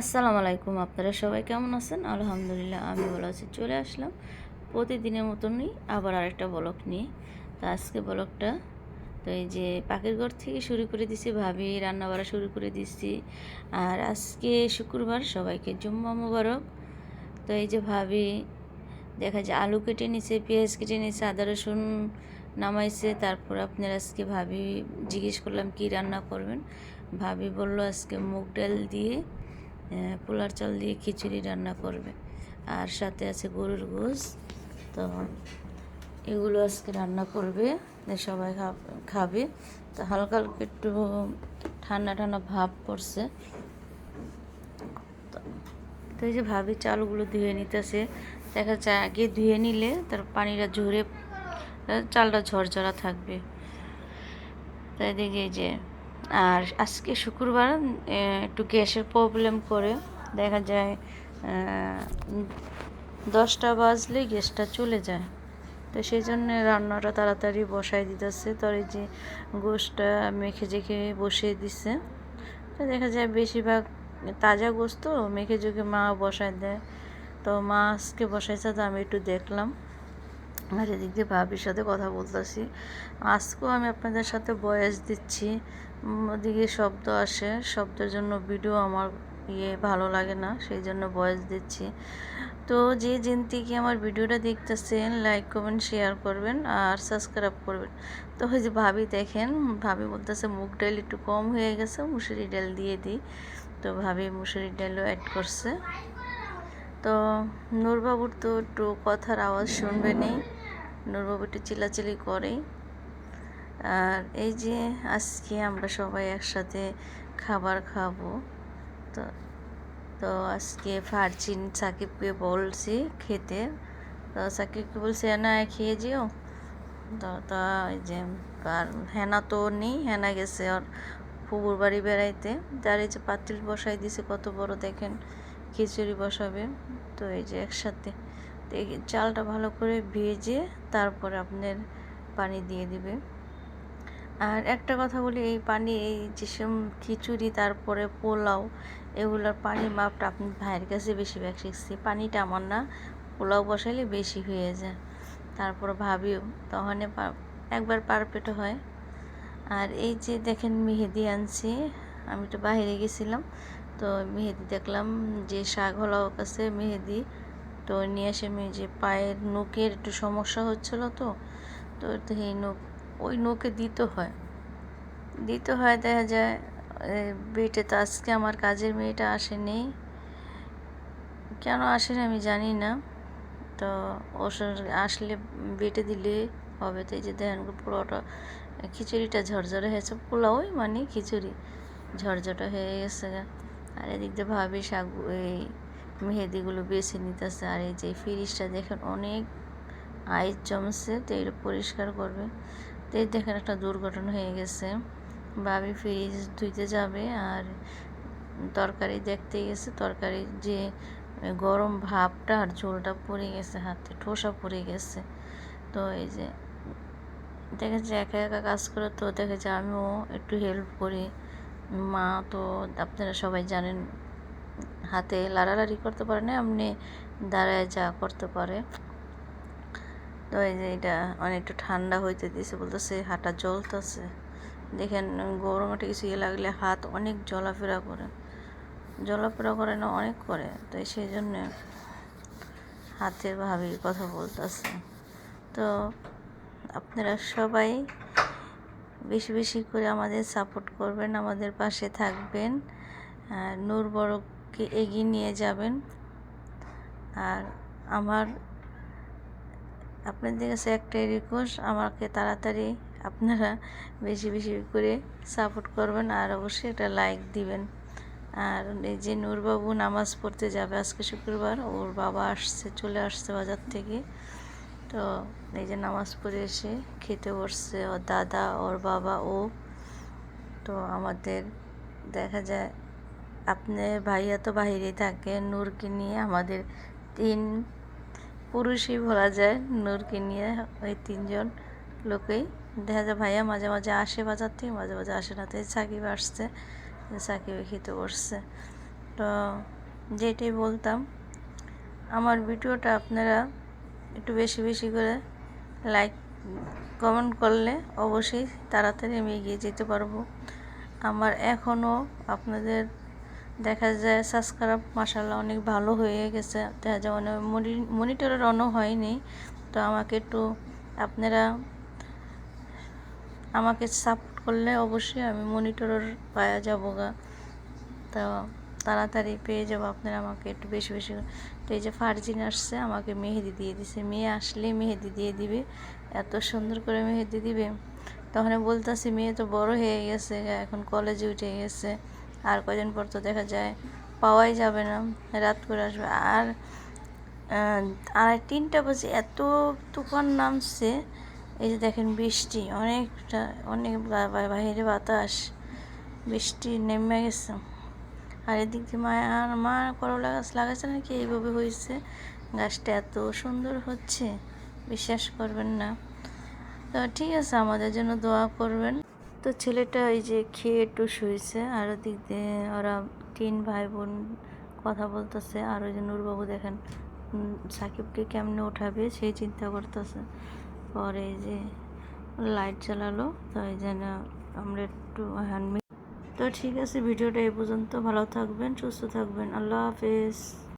আসসালামু আলাইকুম, আপনারা সবাই কেমন আছেন? আলহামদুলিল্লাহ, আমি ভালো আছি। চলে আসলাম প্রতিদিনের মতনই আবার আরেকটা ব্লক নিয়ে। তো আজকে ব্লকটা তো এই যে পাখির ঘর থেকে শুরু করে দিছি, ভাবি রান্না বাড়া শুরু করে দিছি। আর আজকে শুক্রবার, সবাইকে জুম্মা মুবারক। তো এই যে ভাবি, দেখা যায় আলু কেটে নিছে, পেঁয়াজ কেটে নিছে, আদা, রসুন নামাইছে। তারপর আপনার আজকে ভাবি জিজ্ঞেস করলাম, কি রান্না করবেন? ভাবি বলল, আজকে মুগ ডাল দিয়ে পোলার চাল দিয়ে খিচুড়ি রান্না করবে। আর সাথে আছে গরুর গোস তো এগুলো আজকে রান্না করবে সবাই খাব- তো হালকা হালকা একটু ঠান্ডা ঠান্ডা ভাব পড়ছে। তো- এই যে ভাবি চালগুলো ধুয়ে নিতেছে, দেখা যাচ্ছে আগে ধুয়ে নিলে তার পানিটা ঝরে, চালটা ঝরঝরা থাকবে। তাই দেখি যে আর আজকে শুক্রবার একটু গ্যাসের প্রবলেম করে দেখা যায় দশটা বাজলে গ্যাসটা চলে যায়। তো সেই জন্য রান্নাটা তাড়াতাড়ি বসাই দিতেছে। তোর এই যে গোশটা মেখে জেখে বসিয়ে দিছে। তো দেখা যায় বেশিরভাগ তাজা গোশ তো, মেখে জুখে মা বসায় দেয়। তো মা আজকে বসাইছে, তো আমি একটু দেখলাম। আর এদিক দিয়ে ভাবির সাথে কথা বলতেছি, আজকেও আমি আপনাদের সাথে বয়স দিচ্ছি। ওদিকে শব্দ আসে, শব্দের জন্য ভিডিও আমার ইয়ে ভালো লাগে না, সেই জন্য বয়স দিচ্ছি। তো যে যেন থেকে আমার ভিডিওটা দেখতেছেন লাইক কমেন্ট শেয়ার করবেন আর সাবস্ক্রাইব করবেন। তো ওই যে ভাবি দেখেন, ভাবি বলতেছে মুগ ডাল একটু কম হয়ে গেছে, মুসুরি ডাল দিয়ে দিই। তো ভাবি মুসুরি ডালও অ্যাড করছে। তো নূরবাবুর তো একটু কথার আওয়াজ শুনবে নেই নূরবাবু চিল্লাচিল্লি করে আর এই যে আজকে আমরা সবাই একসাথে খাবার খাব, তো তো আজকে ফারচিন সাকিবকে বলছি খেতে। তো সাকিবকে বলছি না খেয়ে যেও? তো, তা ওই যে, আর হেনা তো নেই হেনা গেছে আর ফুবুর বাড়ি বেড়াইতে। তার এই যে পাতিল বসাই দিছে, কত বড় দেখেন, খিচুড়ি বসাবে। তো এই যে একসাথে চালটা ভালো করে ভেজে তারপরে আপনার পানি দিয়ে দিবে। আর একটা কথা বলি, এই পানি, এই যেসব খিচুড়ি, তারপরে পোলাও, এগুলোর পানির মাপটা আপনি ভাইয়ের কাছে বেশিরভাগ শিখছি। পানিটা আমার না, পোলাও বসালে বেশি হয়ে যায়। তারপর ভাবিও তখন একবার পারফেক্ট হয়। আর এই যে দেখেন মেহেদি আনছি, আমি তো বাইরে গেছিলাম, তো মেহেদি দেখলাম যে শাক হলো কাছে মেহেদি। তো নিয়ে এসে আমি যে পায়ের নখের একটু সমস্যা হচ্ছিল তো তো এই নখ, ওই নখে দিতে হয়। দিতে হয় দেখা যায় বেটে তো আজকে আমার কাজের মেয়েটা আসেনি। কেন আসেনি আমি জানি না। তো সঙ্গে আসলে বেটে দিলে হবে তো এই যে দেখেন পোলাওটা, খিচুড়িটা ঝরঝরে হয়েছে। পোলাওই মানে খিচুড়ি, ঝরঝরে হয়ে গেছে আর এদিক দিয়ে ভাবি শাক এই মেহেদিগুলো বেছে নিতেছে আর এই যে ফ্রিজটা দেখেন অনেক আইস জমছে, তো এটা পরিষ্কার করবে। তো দেখেন একটা দুর্ঘটনা হয়ে গেছে। ভাবি ফ্রিজ ধুইতে যাবে আর তরকারি দেখতে গেছে তরকারি যে গরম ভাবটা আর ঝোলটা পড়ে গেছে, হাতে ঠোসা পড়ে গেছে। তো এই যে দেখা যায় একা একা কাজ করে, তো দেখা যায় আমিও একটু হেল্প করি। মা তো আপনারা সবাই জানেন হাতে লাড়ালাড়ি করতে পারে না, এমনি দাঁড়ায় যা করতে পারে। তো এই যে এটা মানে একটু ঠান্ডা হইতে দিয়েছে বলতেছে, হাঁটা জ্বলতেছে। দেখেন, গরম একটা কিছু ইয়ে লাগলে হাত অনেক জ্বলাফেরা করে। জ্বলাফেরা করে না, অনেক করে। তো সেই জন্য হাতের ভাবি কথা বলতেছে। তো আপনারা সবাই বেশি বেশি করে আমাদের সাপোর্ট করবেন, আমাদের পাশে থাকবেন। নূর বড়কে এগিয়ে নিয়ে যাবেন? আর আমার, আপনাদের কাছে একটাই রিকোয়েস্ট আমাকে তাড়াতাড়ি আপনারা বেশি বেশি করে সাপোর্ট করবেন আর অবশ্যই একটা লাইক দিবেন। আর এই যে নূরবাবু নামাজ পড়তে যাবে আজকে শুক্রবার, ওর বাবা আসছে, চলে আসছে বাজার থেকে। তো এই যে নামাজ পড়ে এসে খেতে বসছে, ওর দাদা, ওর বাবা, ও। তো আমাদের দেখা যায় আপনার ভাইয়া তো বাইরেই থাকে, নূরকে নিয়ে আমাদের তিন পুরুষই বলা যায়, নূরকে নিয়ে ওই তিনজন লোকেই। দেখা যায় ভাইয়া মাঝে মাঝে আসে বাজার থেকে, মাঝে মাঝে আসে না তাই সাকিব আসছে, সাকিবে খেতে বসছে তো যেটাই বলতাম, আমার ভিডিওটা আপনারা একটু বেশি বেশি করে লাইক, কমেন্ট করলে অবশ্যই তাড়াতাড়ি আমি এগিয়ে যেতে পারব। আমার এখনও আপনাদের দেখা যায় সাবস্ক্রাইব মাসাল্লাহ অনেক ভালো হয়ে গেছে। দেখা যায় মানে মনিটরের অনও হয়নি। তো আমাকে একটু আপনারা আমাকে সাপোর্ট করলে অবশ্যই আমি মনিটরের পাওয়া যাব গা। তো তাড়াতাড়ি পেয়ে যাব, আপনারা আমাকে একটু বেশি বেশি। তো এই যে ফার্জিন আসছে, আমাকে মেহেদি দিয়ে দিছে। মেয়ে আসলেই মেহেদি দিয়ে দিবে। এত সুন্দর করে মেহেদি দিবে। তখন বলতেছি, মেয়ে তো বড় হয়ে গেছে এখন কলেজে উঠে গেছে। আর কয়দিন পর তো দেখা যায় পাওয়াই যাবে না, রাত করে আসবে। আর আর তিনটা বাজে এত তুফান নামছে, এই যে দেখেন বৃষ্টি, অনেকটা, অনেক বাইরে বাতাস, বৃষ্টি নেমে গেছে। আর এদিক দিয়ে মা আর মা করলা গাছ লাগাচ্ছে নাকি এইভাবে হয়েছে। গাছটা এত সুন্দর হচ্ছে, বিশ্বাস করবেন না। তো ঠিক আছে, আমাদের জন্য দোয়া করবেন। তো ছেলেটা এই যে খেয়ে একটু শুয়েছে, আর ওদিক দিয়ে ওরা তিন ভাই বোন কথা বলতেছে, আর ওই যে নূরবাবু দেখেন সাকিবকে কেমনে উঠাবে সেই চিন্তা করতেছে। পরে এই যে লাইট তো এই জন্য আমরা একটু হ্যান্ড তো ঠিক আছে, ভিডিওটা এই পর্যন্ত। ভালো থাকবেন, সুস্থ থাকবেন। আল্লাহ হাফেজ।